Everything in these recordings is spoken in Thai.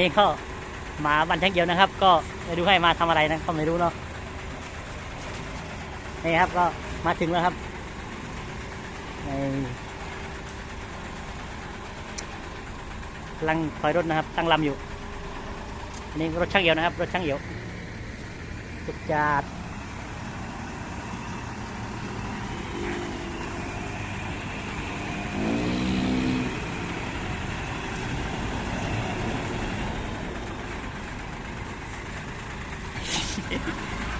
นี้ก็มาบันแท่งเกียวนะครับ ก็ไม่รู้ให้มาทำอะไรนะก็ไม่รู้เนาะนี่ครับก็มาถึงแล้วครับนี่กำลังถอยรถนะครับ ตั้งลำอยู่อันนี้รถช่างเอียวนะครับ รถช่างเอียวสุดจัด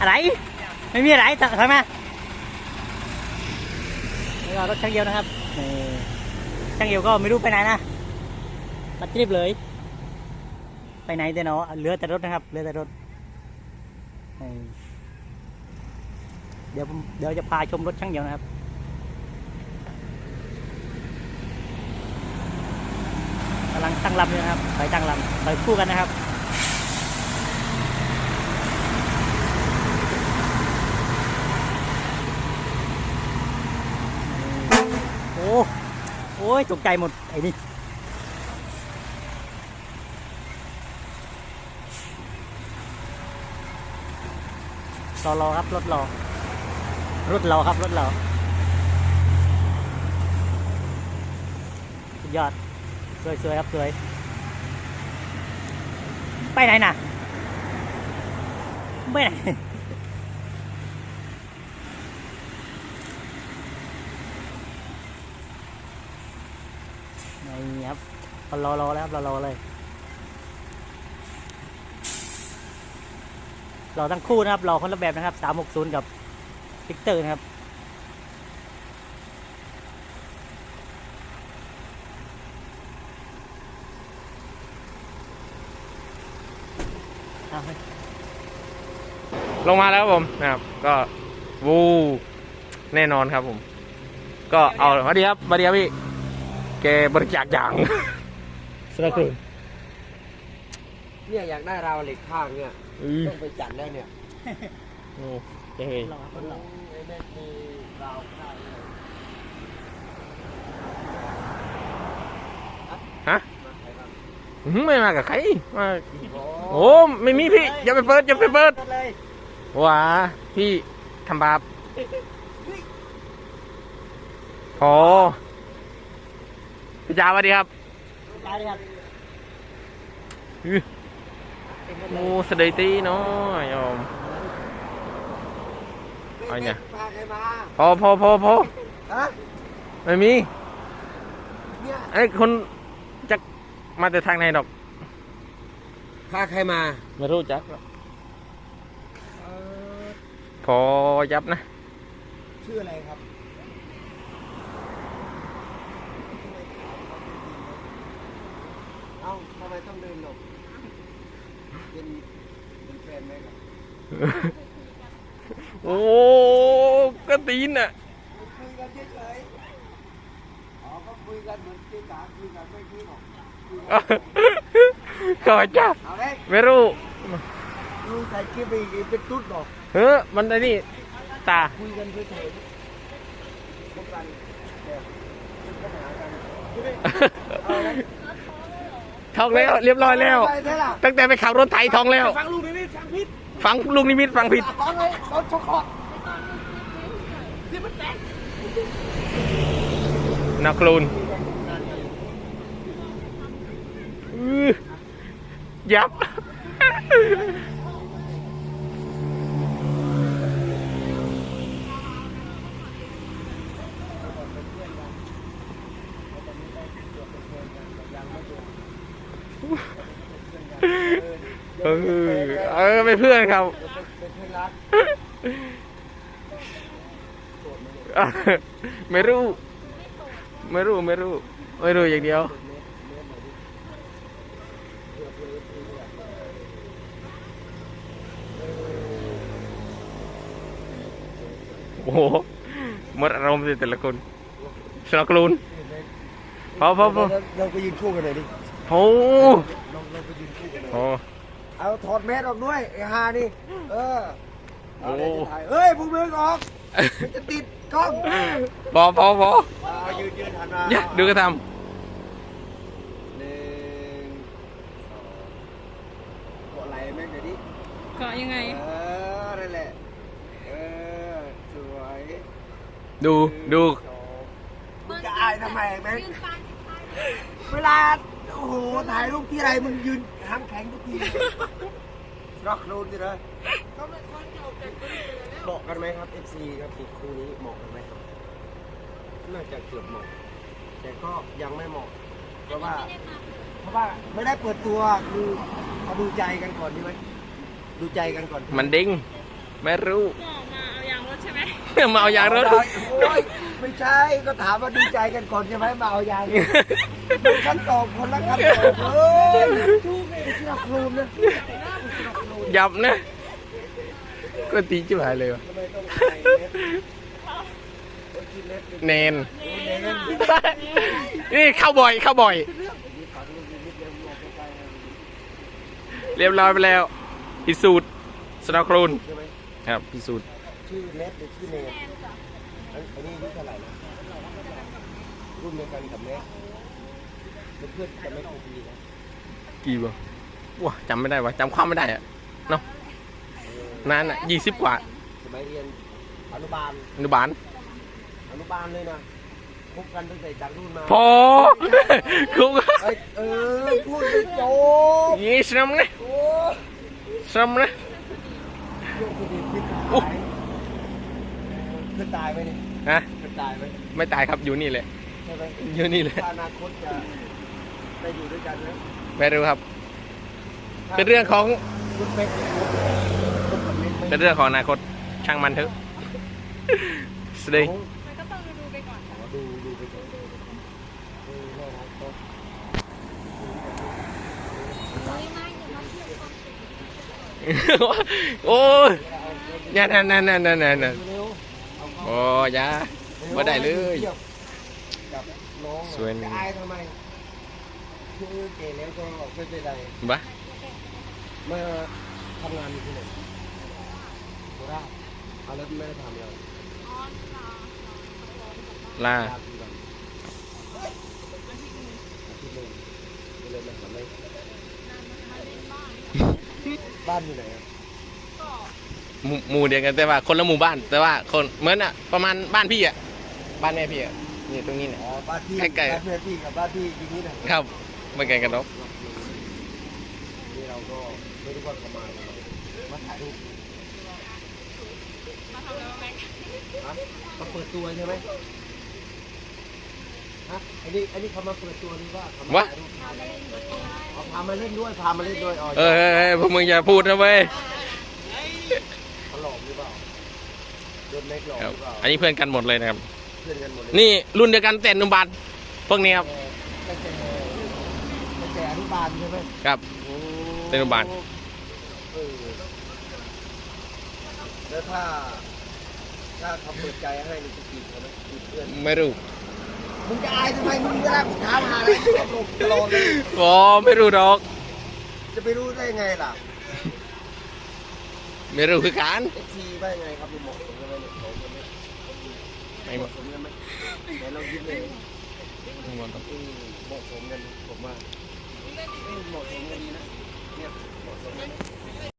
อะไร ไม่มีอะไรถอยมานี่ก็รถช่างเอียวนะครับนี่ช่างเอียวก็ไม่รู้ไปไหนนะมาทริปเลย ไปไหนแต่เนาะเหลือแต่รถนะครับเหลือแต่รถเดี๋ยวเดี๋ยวจะพาชมรถช่างเอียวนะครับกำลังตั้งลำอยู่นะครับไปตั้งลำไปคู่กันนะครับ อ้โอ้ยตกใจหมดไอ้นี่รอรอครับรถรอรถรอครับรถรอสุดยอดสวยสวยครับสวย ไปไหนน่ะ ไปไหน ครับรอรอแล้วครับรอเลยรอทั้งคู่นะครับรอคนละแบบนะครับ360กับพิกเตอร์นะครับลงมาแล้วครับผมนะครับก็วูแน่นอนครับผม ก็เอาสวัสดีครับสวัสดีครับพี่แกบริจาคอย่าง สนับสนุนเนี่ยอยากได้ราวเหล็กข้างเนี่ยอือต้องไปจัดแล้วเนี่ยโอ้เฮ้ยรอครับรอไอ้แม่มีราวข้างเนี่ยฮะมาใครบ้างอื้อหือไม่มากับใครมาโอ้โอ้ไม่มีพี่อย่าไปเปิดอย่าไปเปิดเลยว้าพี่ทำบาปโอ้พี่จ้าสวัสดีครับ ได้เลยครับอื้อเต็มรถเลโอ้ยสะเดยตีเนาะโยมเอาเนี่ยพาใครมาพอพอพอพอฮะไม่มีเนี่ยไอ้คนจะมาแต่ทางไหนดอกพาใครมา ไม่รู้จักหรอกพอยับนะ ชื่ออะไรครับเอ้าทำ ไมต้องเดินหลบเป็นเป็นแฟนไหมครับโอ้กระตีนอะคุยกันเฉยๆอ๋อก็คุยกันเหมือนเจ๊จ๋าคุยกันไม่คุยหรอกคุยกันก็จับเอาเลยไม่รู้ลุงใส่คลิปอีกเป็นตุ๊ดหรอกเฮ้อมันไอ้นี่ตาคุยกันเฉยๆพบกันแบบมีปัญหากันเอาเลย ท่องแล้วเรียบร้อยแล้วไปเถอะล่ะตั้งแต่ไปขับรถไถท่องแล้ว ฟังลุงนี่ฟังพิษฟังลุงนิมิตฟังผิดฟังเลยรถชกคอนักลูนอื้อยับ เออเออเป็นเพื่อนครับเป็นเพื่อนรักไม่รู้ ไม่รู้ไม่รู้ไม่รู้อย่างเดียวโอ้โหมดอารมณ์สิแต่ละคนสนักลูนพอพอพอเราไปยืนคู่กันเลยดิโอ้โอ เอาถอดแมสออกด้วยไอ้ฮานี่ เออเอาโอ้เดี๋ยวจะถ่ายเฮ้ยพวกมึงออกมันจะติดกล้องพอพอพอเอายืนยืนหันมาเนี่ยดูกระทหนึ่งสองไหมเดี๋ยวนี้ เกาะยังไง เออ นั่นแหละ เออ สวยดูดูมึงจะอายทำไมแม่เวลา โอ้โห ถ่ายรูปที่ไรมึงยืน ห้ามแข็งทุกทีร็อกโรนดิเลยเหมาะกันไหมครับ FC ครับติดคู่นี้เหมาะกันไหมครับน่าจะเกือบเหมาะ แต่ก็ยังไม่เหมาะ เพราะว่า เพราะว่าไม่ได้เปิดตัวคือเขาดูใจกันก่อนใช่ไหมดูใจกันก่อนมันดิ้งไม่รู้ก็มาเอายางรถใช่ไหมมาเอายางรถโอ้ยไม่ใช่ก็ถามว่าดูใจกันก่อนใช่ไหมมาเอายางมันขั้นตอบคนละขั้นตอบเฮ้ยไม่ใช่หรอกครูมนะ ยับนะ ก็ตีจิ๋วหายเลยวะเน้นนี่เข้าบ่อยเข้าบ่อย เรียบร้อยไปแล้ว พิสูจน์สนอครูนครับพิสูจน์ชื่อเล็บหรือชื่อเนนอันนี้อายุเท่าไหร่นะรุ่นเดียวกันกับเล็บเป็นเพื่อนกันไม่กี่ปีนะกี่บ่ ว้าจำไม่ได้วะจำความไม่ได้อะเนาะนานอะยี่สิบกว่าสมัยเรียนอนุบาลอนุบาลอนุบาลเลยนะพบกันตั้งแต่จากรุ่นมาพอคุกเอ้ยเออพูดไม่จบยี่สนมนะโอ้สนมนะโยกคดีพิษอุ๊ตายคือตายไหมนี่ฮะคือตายไหมไม่ตายครับอยู่นี่แหละใช่ไหมอยู่นี่แหละถ้าอนาคตจะได้อยู่ด้วยกันไหมไม่รู้ครับ เป็นเรื่องของคุณเป๊กเนี่ยคบกับเล็กไหมเป็นเรื่องของอนาคตช่างมันเถอะ สวัสดีโอ้มันก็ต้องดูไปก่อนค่ะขอดูดูไปก่อนดูน่ารักเนอะโอ้ยเนี่ยนั่นนั่นนั่นนั่นนั่นเร็วเอาเข้าโอ้ยา บ่ได้เลยทีบกับน้องสวยจะอายทำไมคือเก๋แล้วก็ไม่เป็นไร บ้า มาทำงานอยู่ที่ไหนโคราชเอาแล้วไม่ได้ทำเลยลาลากี่วันอาทิตย์หนึ่งก็เลยมาทำไหมบ้านอยู่ไหนอะหมู่หมู่เดียวกันแต่ว่าคนละหมู่บ้าน แต่ว่าคนเหมือนอะประมาณบ้านพี่อะบ้านแม่พี่อะนี่ตรงนี้เนี่ย อ๋อบ้านพี่ใกล้ๆ บ้านเพื่อนพี่กับบ้านพี่อย่างนี้นะครับไม่ไกลกันหรอกนี่เรา ก็ไม่รู้ว่าเขามาทำไมมาถ่ายรูปมาทำอะไรบ้างไหมฮะมาเปิดตัวใช่ไหมฮะอันนี้อันนี้เขามาเปิดตัวหรือว่าเขามาวะ ถ่ายรูปเอาพามาเล่นด้วยพามาเล่นด้วยอ๋อเออเออเออพวกมึงอย่าพูดนะเว้ยเขาหลอกหรือเปล่าโดนเล็กหลอกครับหรือเปล่าอันนี้เพื่อนกันหมดเลยนะครับ เพื่อนกันหมดเลยนี่รุ่นเดียวกันแต่อนุบาลพวกนี้ครับตั้งแต่ตั้งแต่อนุบาลใช่ไหมครับ โอ้ เป็นอนุบาลเออแล้วถ้า ถ้าเขาเปิดใจให้นี่จะจีบเขาไหมจีบเพื่อนไม่รู้มึงจะอายทำไมมึงเวลากูถามหาอะไรมึงก็หลบตลอดเลยอ๋อไม่รู้หรอก จะไปรู้ได้ไงล่ะไม่รู้คือการเอซีว่ายังไงครับมีเหมาะสมกันไหมเนี่ยเหมาะสมไหมไม่เหมาะสมกันไหมไหนเรายิ้มเลยไม่หมดหรอกเออเหมาะสมกันผมว่าเออเหมาะสมกันดีนะ Thank you.